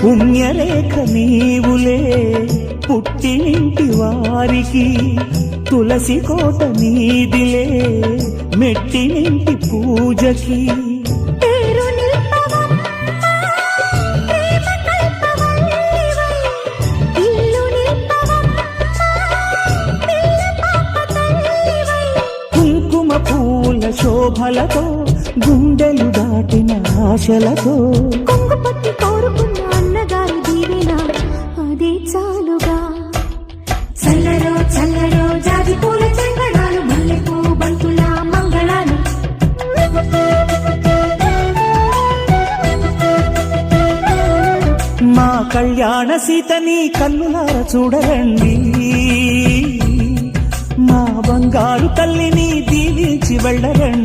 పుణ్యరేఖ నీవులే పుట్టినింటి వారికి తులసి కోట నీదిలే మెట్టినింటి పూజకి. కుంకుమ పూల శోభలతో గుండెలు దాటిన ఆశలతో అదే చాలుగా చల్లరో చల్లరో జాజి పూల చెంగడాలు మల్లెపూ బంతుల మంగళాలు. మా కళ్యాణ సీతని కన్నులార చూడరండి. మా బంగారు తల్లిని దీవించి వెళ్ళరండి.